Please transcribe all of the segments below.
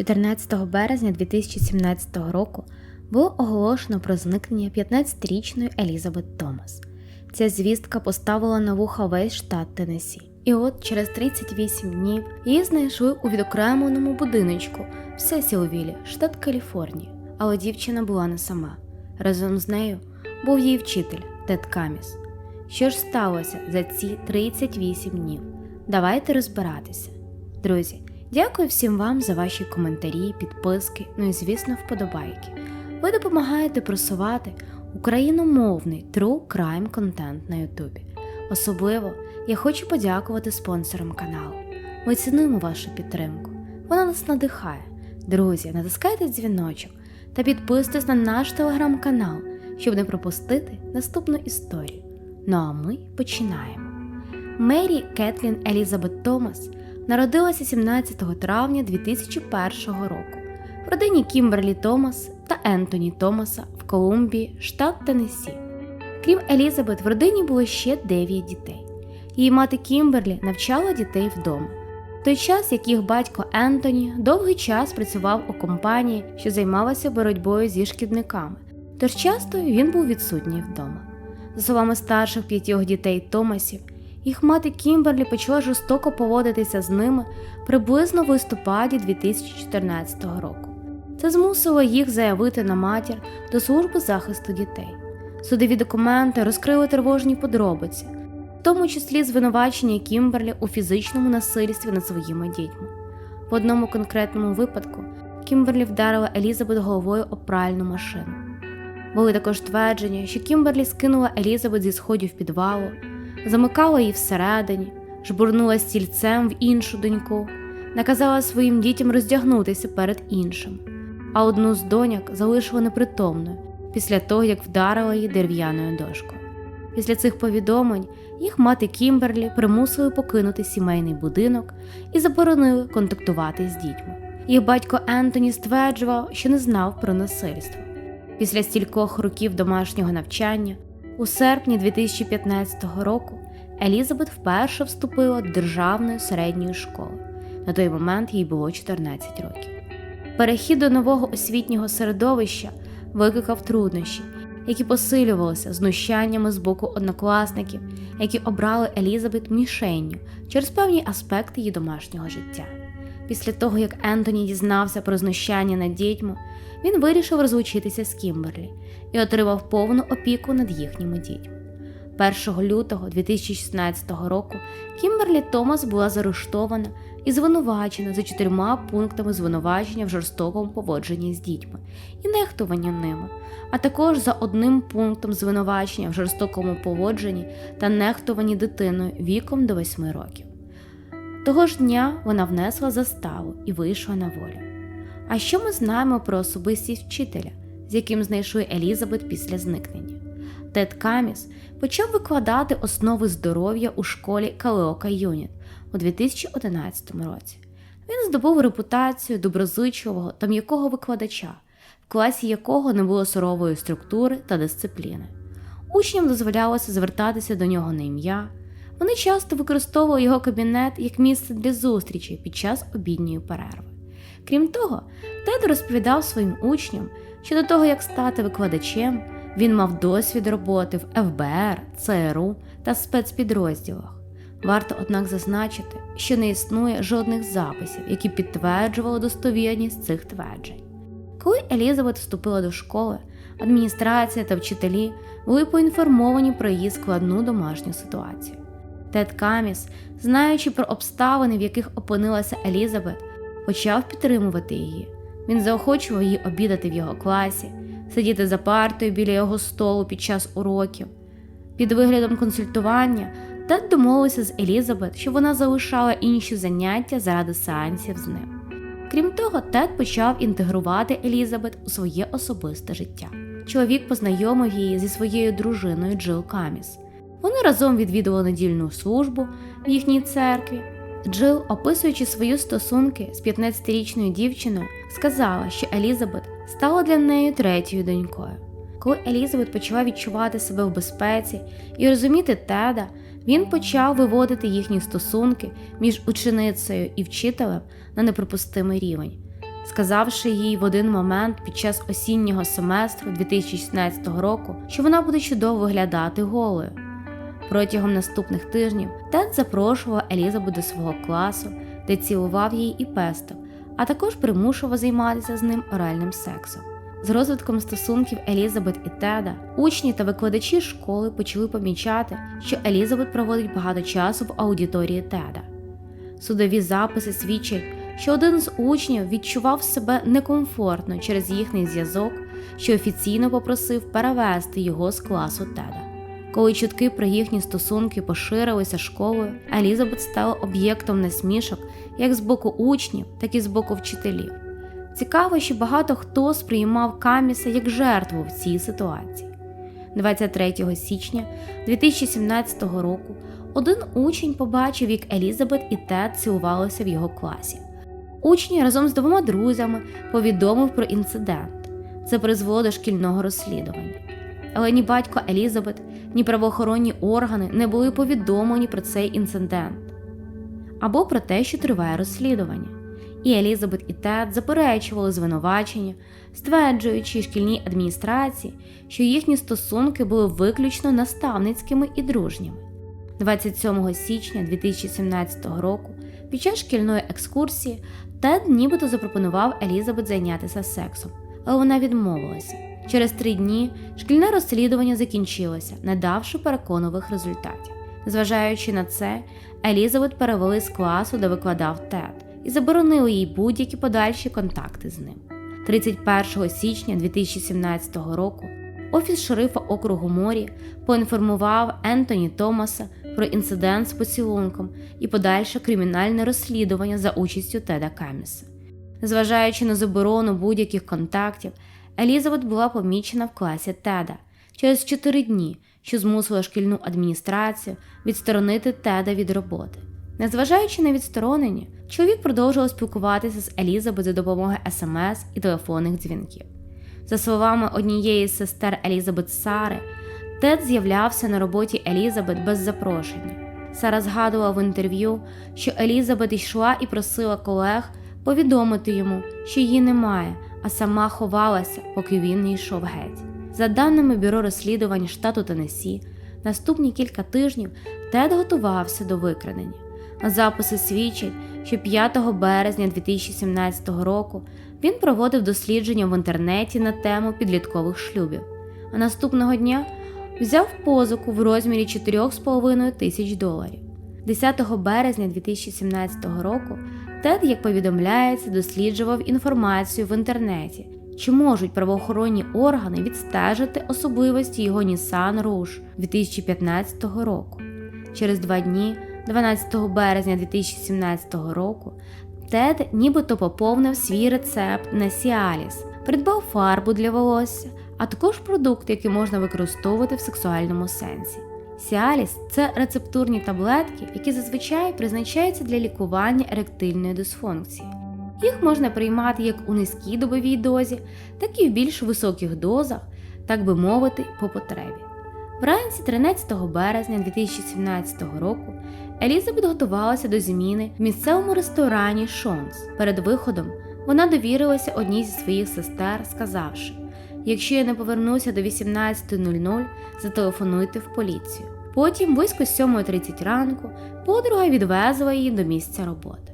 14 березня 2017 року було оголошено про зникнення 15-річної Елізабет Томас. Ця звістка поставила на вуха весь штат Теннессі. І от через 38 днів її знайшли у відокремленому будиночку в Сесілвілі, штат Каліфорнія. Але дівчина була не сама. Разом з нею був її вчитель Тед Каміс. Що ж сталося за ці 38 днів? Давайте розбиратися. Друзі, дякую всім вам за ваші коментарі, підписки, ну і звісно, вподобайки. Ви допомагаєте просувати україномовний true crime контент на Ютубі. Особливо я хочу подякувати спонсорам каналу. Ми цінуємо вашу підтримку. Вона нас надихає. Друзі, натискайте дзвіночок та підписуйтесь на наш телеграм-канал, щоб не пропустити наступну історію. Ну а ми починаємо. Мері Кетлін Елізабет Томас народилася 17 травня 2001 року в родині Кімберлі Томас та Ентоні Томаса в Колумбії, штат Теннессі. Крім Елізабет, в родині було ще 9 дітей. Її мати Кімберлі навчала дітей вдома. В той час, як їх батько Ентоні довгий час працював у компанії, що займалася боротьбою зі шкідниками, тож часто він був відсутній вдома. За словами старших п'ятьох дітей Томасів, їх мати Кімберлі почала жорстоко поводитися з ними приблизно в листопаді 2014 року. Це змусило їх заявити на матір до служби захисту дітей. Судові документи розкрили тривожні подробиці, в тому числі звинувачення Кімберлі у фізичному насильстві над своїми дітьми. В одному конкретному випадку Кімберлі вдарила Елізабет головою об пральну машину. Були також твердження, що Кімберлі скинула Елізабет зі сходів підвалу, замикала її всередині, жбурнула стільцем в іншу доньку, наказала своїм дітям роздягнутися перед іншим, а одну з доняк залишила непритомною після того, як вдарила її дерев'яною дошкою. Після цих повідомлень їх мати Кімберлі примусили покинути сімейний будинок і заборонили контактувати з дітьми. Їх батько Ентоні стверджував, що не знав про насильство. Після стількох років домашнього навчання, у серпні 2015 року, Елізабет вперше вступила до державної середньої школи. На той момент їй було 14 років. Перехід до нового освітнього середовища викликав труднощі, які посилювалися знущаннями з боку однокласників, які обрали Елізабет мішенню через певні аспекти її домашнього життя. Після того, як Ентоні дізнався про знущання над дітьми, він вирішив розлучитися з Кімберлі і отримав повну опіку над їхніми дітьми. 1 лютого 2016 року Кімберлі Томас була заарештована і звинувачена за чотирма пунктами звинувачення в жорстокому поводженні з дітьми і нехтуванні ними, а також за одним пунктом звинувачення в жорстокому поводженні та нехтуванні дитиною віком до 8 років. Того ж дня вона внесла заставу і вийшла на волю. А що ми знаємо про особистість вчителя, з яким знайшли Елізабет після зникнення? Тед Каміс почав викладати основи здоров'я у школі Калеока Юніт у 2011 році. Він здобув репутацію доброзичливого та м'якого викладача, в класі якого не було сурової структури та дисципліни. Учням дозволялося звертатися до нього на ім'я. Вони часто використовували його кабінет як місце для зустрічі під час обідньої перерви. Крім того, Тед розповідав своїм учням, що до того, як стати викладачем, він мав досвід роботи в ФБР, ЦРУ та спецпідрозділах. Варто, однак, зазначити, що не існує жодних записів, які підтверджували достовірність цих тверджень. Коли Елізабет вступила до школи, адміністрація та вчителі були поінформовані про її складну домашню ситуацію. Тед Каміс, знаючи про обставини, в яких опинилася Елізабет, почав підтримувати її. Він заохочував її обідати в його класі, сидіти за партою біля його столу під час уроків. Під виглядом консультування Тед домовився з Елізабет, що вона залишала інші заняття заради сеансів з ним. Крім того, Тед почав інтегрувати Елізабет у своє особисте життя. Чоловік познайомив її зі своєю дружиною Джил Каміс. Вони разом відвідували недільну службу в їхній церкві. Джил, описуючи свої стосунки з 15-річною дівчиною, сказала, що Елізабет стала для неї третьою донькою. Коли Елізабет почала відчувати себе в безпеці і розуміти Теда, він почав виводити їхні стосунки між ученицею і вчителем на неприпустимий рівень. сказавши їй в один момент під час осіннього семестру 2016 року, що вона буде чудово виглядати голою. Протягом наступних тижнів Тед запрошував Елізабет до свого класу, де цілував її і пестив, а також примушував займатися з ним оральним сексом. З розвитком стосунків Елізабет і Теда учні та викладачі школи почали помічати, що Елізабет проводить багато часу в аудиторії Теда. Судові записи свідчать, що один з учнів відчував себе некомфортно через їхній зв'язок, що офіційно попросив перевести його з класу Теда. Коли чутки про їхні стосунки поширилися школою, Елізабет стала об'єктом насмішок як з боку учнів, так і з боку вчителів. Цікаво, що багато хто сприймав Каміса як жертву в цій ситуації. 23 січня 2017 року один учень побачив, як Елізабет і Тед цілувалися в його класі. Учні разом з двома друзями повідомив про інцидент. Це призвело до шкільного розслідування. Але ні батько Елізабет, ні правоохоронні органи не були повідомлені про цей інцидент або про те, що триває розслідування. І Елізабет і Тед заперечували звинувачення, стверджуючи шкільній адміністрації, що їхні стосунки були виключно наставницькими і дружніми. 27 січня 2017 року під час шкільної екскурсії Тед нібито запропонував Елізабет зайнятися сексом, але вона відмовилася. Через три дні шкільне розслідування закінчилося, не давши переконливих результатів. Зважаючи на це, Елізабет перевели з класу, де викладав Тед, і заборонили їй будь-які подальші контакти з ним. 31 січня 2017 року Офіс шерифа округу Морі поінформував Ентоні Томаса про інцидент з поцілунком і подальше кримінальне розслідування за участю Теда Каміса. Зважаючи на заборону будь-яких контактів, Елізабет була помічена в класі Теда через 4 дні, що змусило шкільну адміністрацію відсторонити Теда від роботи. Незважаючи на відсторонення, чоловік продовжував спілкуватися з Елізабет за допомогою смс і телефонних дзвінків. За словами однієї з сестер Елізабет Сари, Тед з'являвся на роботі Елізабет без запрошення. Сара згадувала в інтерв'ю, що Елізабет йшла і просила колег повідомити йому, що її немає, а сама ховалася, поки він не йшов геть. За даними бюро розслідувань штату Теннессі, наступні кілька тижнів Тед готувався до викрадення. Записи свідчать, що 5 березня 2017 року він проводив дослідження в інтернеті на тему підліткових шлюбів, а наступного дня взяв позику в розмірі 4,5 тисяч доларів. 10 березня 2017 року Тед, як повідомляється, досліджував інформацію в інтернеті, чи можуть правоохоронні органи відстежити особливості його Nissan Rouge 2015 року. Через два дні, 12 березня 2017 року, Тед нібито поповнив свій рецепт на Сіаліс, придбав фарбу для волосся, а також продукт, який можна використовувати в сексуальному сенсі. Сіаліс це рецептурні таблетки, які зазвичай призначаються для лікування еректильної дисфункції. Їх можна приймати як у низькій добовій дозі, так і в більш високих дозах, так би мовити, по потребі. Вранці 13 березня 2017 року Елізабет готувалася до зміни в місцевому ресторані Шонс. Перед виходом вона довірилася одній зі своїх сестер, сказавши: Якщо я не повернуся до 18.00, зателефонуйте в поліцію. Потім, близько 7.30 ранку, подруга відвезла її до місця роботи.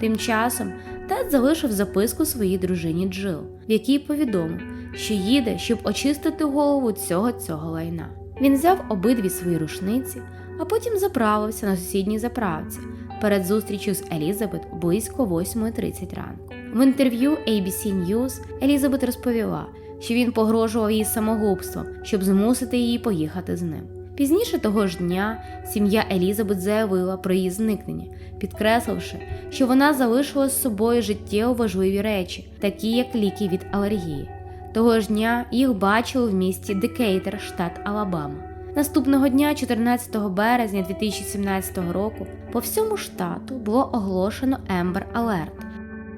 Тим часом Тед залишив записку своїй дружині Джил, в якій повідомив, що їде, щоб очистити голову цього цього лайна. Він взяв обидві свої рушниці, а потім заправився на сусідній заправці перед зустрічю з Елізабет близько 8.30 ранку. В інтерв'ю ABC News Елізабет розповіла, що він погрожував їй самогубством, щоб змусити її поїхати з ним. Пізніше того ж дня сім'я Елізабет заявила про її зникнення, підкресливши, що вона залишила з собою життєво важливі речі, такі як ліки від алергії. Того ж дня їх бачили в місті Декейтер, штат Алабама. Наступного дня, 14 березня 2017 року, по всьому штату було оголошено Ембер Алерт,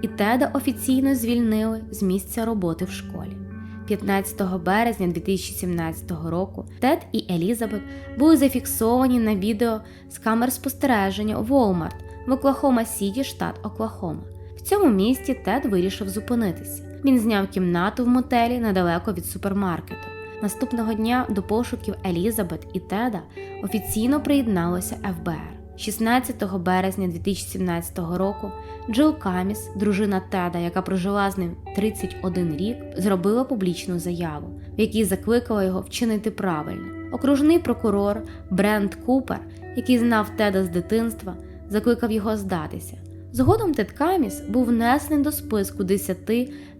і Теда офіційно звільнили з місця роботи в школі. 15 березня 2017 року Тед і Елізабет були зафіксовані на відео з камер спостереження Walmart в Оклахома Сіті, штат Оклахома. В цьому місті Тед вирішив зупинитися. Він зняв кімнату в мотелі недалеко від супермаркету. Наступного дня до пошуків Елізабет і Теда офіційно приєдналося ФБР. 16 березня 2017 року Джил Каміс, дружина Теда, яка прожила з ним 31 рік, зробила публічну заяву, в якій закликала його вчинити правильно. Окружний прокурор Брент Купер, який знав Теда з дитинства, закликав його здатися. Згодом Тед Каміс був внесений до списку 10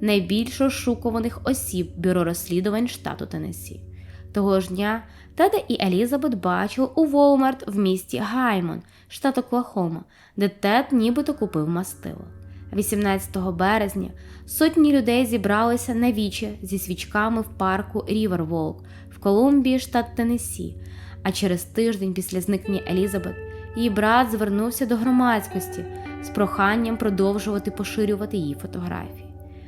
найбільш розшукуваних осіб бюро розслідувань штату Теннессі. Того ж дня Теда і Елізабет бачили у Волмарт в місті Гаймон, штат Оклахома, де Тед нібито купив мастило. 18 березня сотні людей зібралися на віче зі свічками в парку Ріверволк в Колумбії, штат Теннессі, а через тиждень після зникнення Елізабет її брат звернувся до громадськості з проханням продовжувати поширювати її фотографії.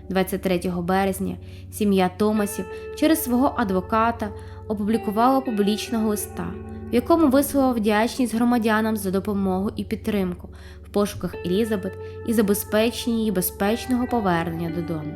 23 березня сім'я Томасів через свого адвоката опублікувала публічного листа, в якому висловила вдячність громадянам за допомогу і підтримку в пошуках Елізабет і забезпеченні її безпечного повернення додому.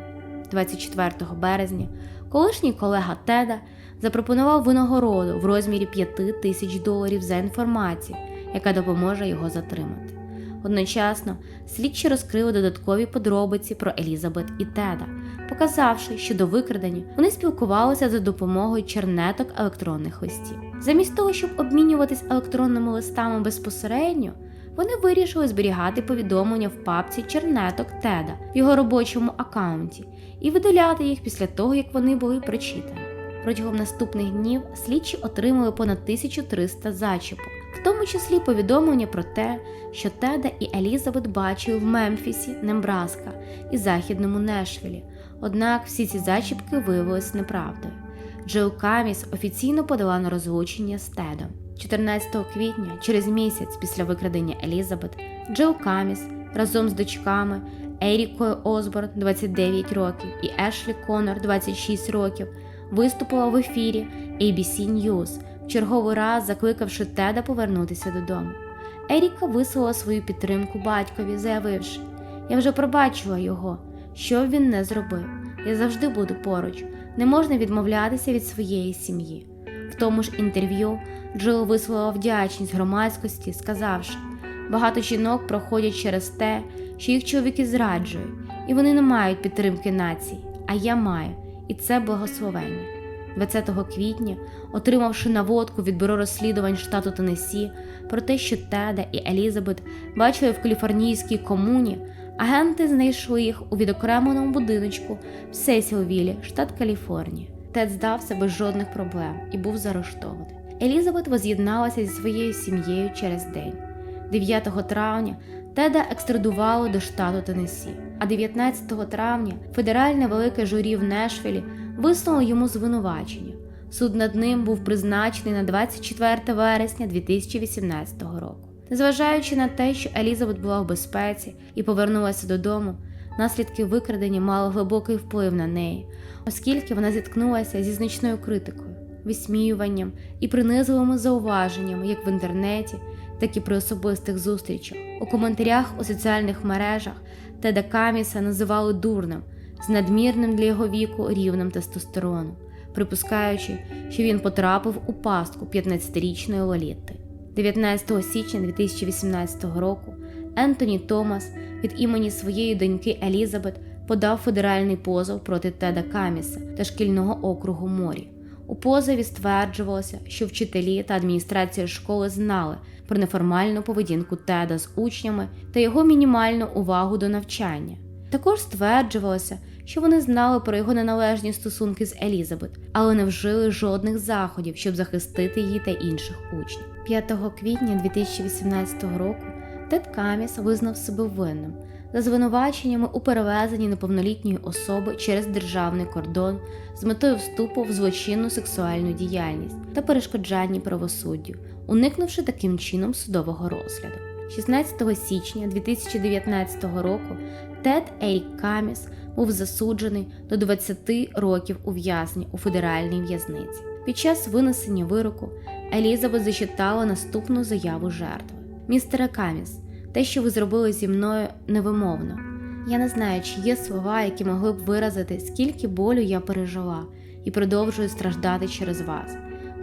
24 березня колишній колега Теда запропонував винагороду в розмірі 5 тисяч доларів за інформацію, яка допоможе його затримати. Одночасно слідчі розкрили додаткові подробиці про Елізабет і Теда, показавши, що до викрадення вони спілкувалися за допомогою чернеток електронних листів. Замість того, щоб обмінюватись електронними листами безпосередньо, вони вирішили зберігати повідомлення в папці чернеток Теда в його робочому аккаунті і видаляти їх після того, як вони були прочитані. Протягом наступних днів слідчі отримали понад 1300 зачіпок, в тому числі повідомлення про те, що Теда і Елізабет бачили в Мемфісі, Небраска і Західному Нешвілі. Однак всі ці зачіпки виявилися неправдою. Джил Каміс офіційно подала на розлучення з Тедом. 14 квітня, через місяць після викрадення Елізабет, Джил Каміс разом з дочками Ерікою Осборн, 29 років, і Ешлі Конор, 26 років, виступила в ефірі ABC News, черговий раз закликавши Теда повернутися додому. Еріка висловила свою підтримку батькові, заявивши: Я вже пробачила його, що б він не зробив. Я завжди буду поруч, не можна відмовлятися від своєї сім'ї. В тому ж інтерв'ю Джил висловила вдячність громадськості, сказавши: багато жінок проходять через те, що їх чоловіки зраджують, і вони не мають підтримки нації, а я маю, і це благословення. 20 квітня, отримавши наводку від бюро розслідувань штату Теннессі про те, що Теда і Елізабет бачили в каліфорнійській комуні, агенти знайшли їх у відокремленому будиночку в Сесілвілі, штат Каліфорнія. Тед здався без жодних проблем і був заарештований. Елізабет воз'єдналася зі своєю сім'єю через день. 9 травня Теда екстрадували до штату Теннессі, а 19 травня федеральне велике журі в Нешвілі висунуло йому звинувачення. Суд над ним був призначений на 24 вересня 2018 року. Незважаючи на те, що Елізабет була в безпеці і повернулася додому, наслідки викрадення мали глибокий вплив на неї, оскільки вона зіткнулася зі значною критикою, висміюванням і принизливими зауваженнями як в інтернеті, так і при особистих зустрічах. У коментарях у соціальних мережах Теда Каміса називали дурним з надмірним для його віку рівнем тестостерону, припускаючи, що він потрапив у пастку 15-річної Лоліти. 19 січня 2018 року Ентоні Томас від імені своєї доньки Елізабет подав федеральний позов проти Теда Каміса та шкільного округу Морі. У позові стверджувалося, що вчителі та адміністрація школи знали про неформальну поведінку Теда з учнями та його мінімальну увагу до навчання. Також стверджувалося, що вони знали про його неналежні стосунки з Елізабет, але не вжили жодних заходів, щоб захистити її та інших учнів. 5 квітня 2018 року Тед Каміс визнав себе винним за звинуваченнями у перевезенні неповнолітньої особи через державний кордон з метою вступу в злочинну сексуальну діяльність та перешкоджанні правосуддю, уникнувши таким чином судового розгляду. 16 січня 2019 року Тед Ерік Каміс був засуджений до 20 років ув'язнення у федеральній в'язниці. Під час винесення вироку Елізабет зачитала наступну заяву жертви: Містере Каміс, те, що ви зробили зі мною, невимовно. Я не знаю, чи є слова, які могли б виразити, скільки болю я пережила і продовжую страждати через вас.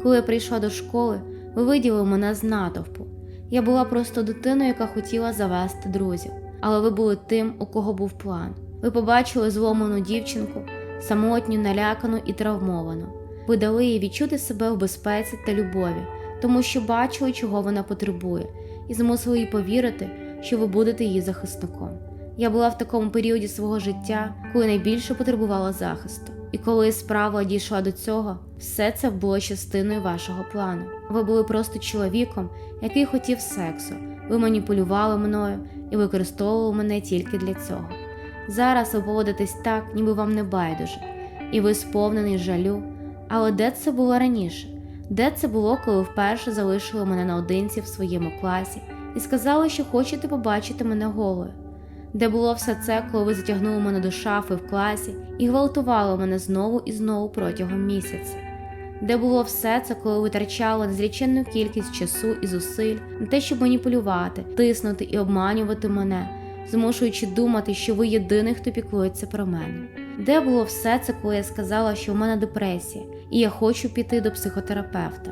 Коли я прийшла до школи, ви виділили мене з натовпу. Я була просто дитиною, яка хотіла завести друзів, але ви були тим, у кого був план. Ви побачили зломану дівчинку, самотню, налякану і травмовану. Ви дали їй відчути себе в безпеці та любові, тому що бачили, чого вона потребує, і змусили її повірити, що ви будете її захисником. Я була в такому періоді свого життя, коли найбільше потребувала захисту. І коли справа дійшла до цього, все це було частиною вашого плану. Ви були просто чоловіком, який хотів сексу. Ви маніпулювали мною і використовували мене тільки для цього. Зараз ви поводитесь так, ніби вам не байдуже, і ви сповнений жалю. Але де це було раніше? Де це було, коли вперше залишили мене наодинці в своєму класі і сказали, що хочете побачити мене голою? Де було все це, коли ви затягнули мене до шафи в класі і гвалтували мене знову і знову протягом місяця? Де було все це, коли ви витрачали незліченну кількість часу і зусиль на те, щоб маніпулювати, тиснути і обманювати мене, змушуючи думати, що ви єдиний, хто піклується про мене? Де було все це, коли я сказала, що в мене депресія, і я хочу піти до психотерапевта?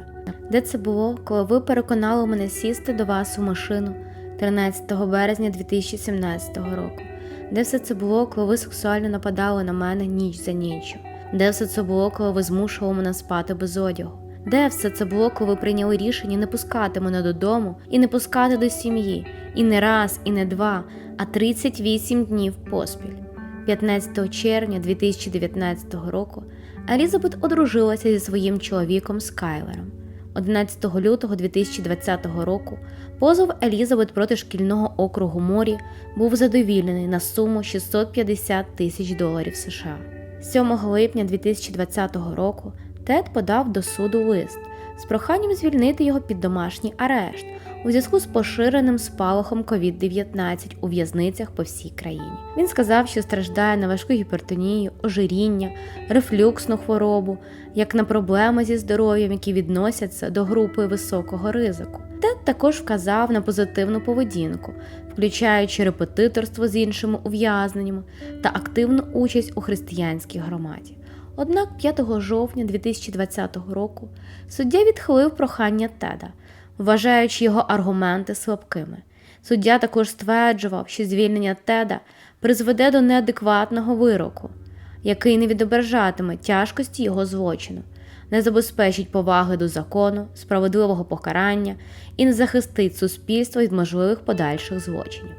Де це було, коли ви переконали мене сісти до вас у машину 13 березня 2017 року? Де все це було, коли ви сексуально нападали на мене ніч за ніччю? Де все це було, коли ви змушували мене спати без одягу? Де все це було, коли ви прийняли рішення не пускати мене додому і не пускати до сім'ї? І не раз, і не два, а 38 днів поспіль. 15 червня 2019 року Елізабет одружилася зі своїм чоловіком Скайлером. 11 лютого 2020 року позов Елізабет проти шкільного округу Морі був задовільнений на суму 650 тисяч доларів США. 7 липня 2020 року Тед подав до суду лист з проханням звільнити його під домашній арешт у зв'язку з поширеним спалахом COVID-19 у в'язницях по всій країні. Він сказав, що страждає на важку гіпертонію, ожиріння, рефлюксну хворобу, як на проблеми зі здоров'ям, які відносяться до групи високого ризику. Тед також вказав на позитивну поведінку, включаючи репетиторство з іншими ув'язненнями та активну участь у християнській громаді. Однак 5 жовтня 2020 року суддя відхилив прохання Теда, вважаючи його аргументи слабкими. Суддя також стверджував, що звільнення Теда призведе до неадекватного вироку, який не відображатиме тяжкості його злочину, не забезпечить поваги до закону, справедливого покарання і не захистить суспільство від можливих подальших злочинів.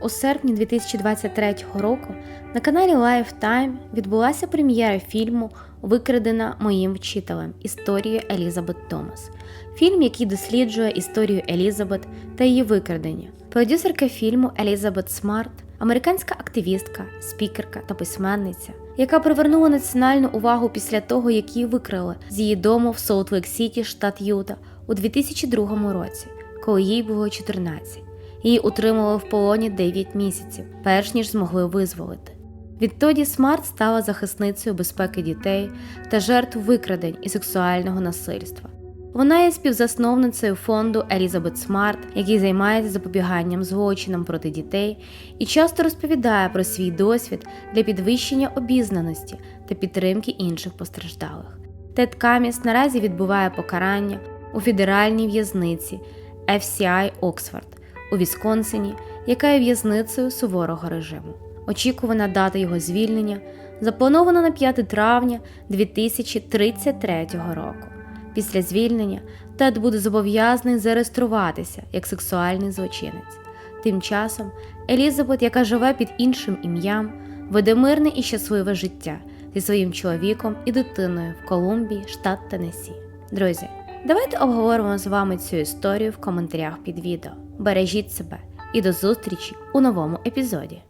У серпні 2023 року на каналі Lifetime відбулася прем'єра фільму Викрадена моїм вчителем історію Елізабет Томас. Фільм, який досліджує історію Елізабет та її викрадення. Продюсерка фільму Елізабет Смарт, американська активістка, спікерка та письменниця, яка привернула національну увагу після того, як її викрали з її дому в Солт-Лейк Сіті, штат Юта, у 2002 році, коли їй було 14. Її утримували в полоні 9 місяців, перш ніж змогли визволити. Відтоді Смарт стала захисницею безпеки дітей та жертв викрадень і сексуального насильства. Вона є співзасновницею фонду Елізабет Смарт, який займається запобіганням злочинам проти дітей і часто розповідає про свій досвід для підвищення обізнаності та підтримки інших постраждалих. Тед Каміс наразі відбуває покарання у федеральній в'язниці FCI Оксфорд у Вісконсині, яка є в'язницею суворого режиму. Очікувана дата його звільнення запланована на 5 травня 2033 року. Після звільнення Тед буде зобов'язаний зареєструватися як сексуальний злочинець. Тим часом Елізабет, яка живе під іншим ім'ям, веде мирне і щасливе життя зі своїм чоловіком і дитиною в Колумбії, штат Теннессі. Друзі, давайте обговоримо з вами цю історію в коментарях під відео. Бережіть себе і до зустрічі у новому епізоді.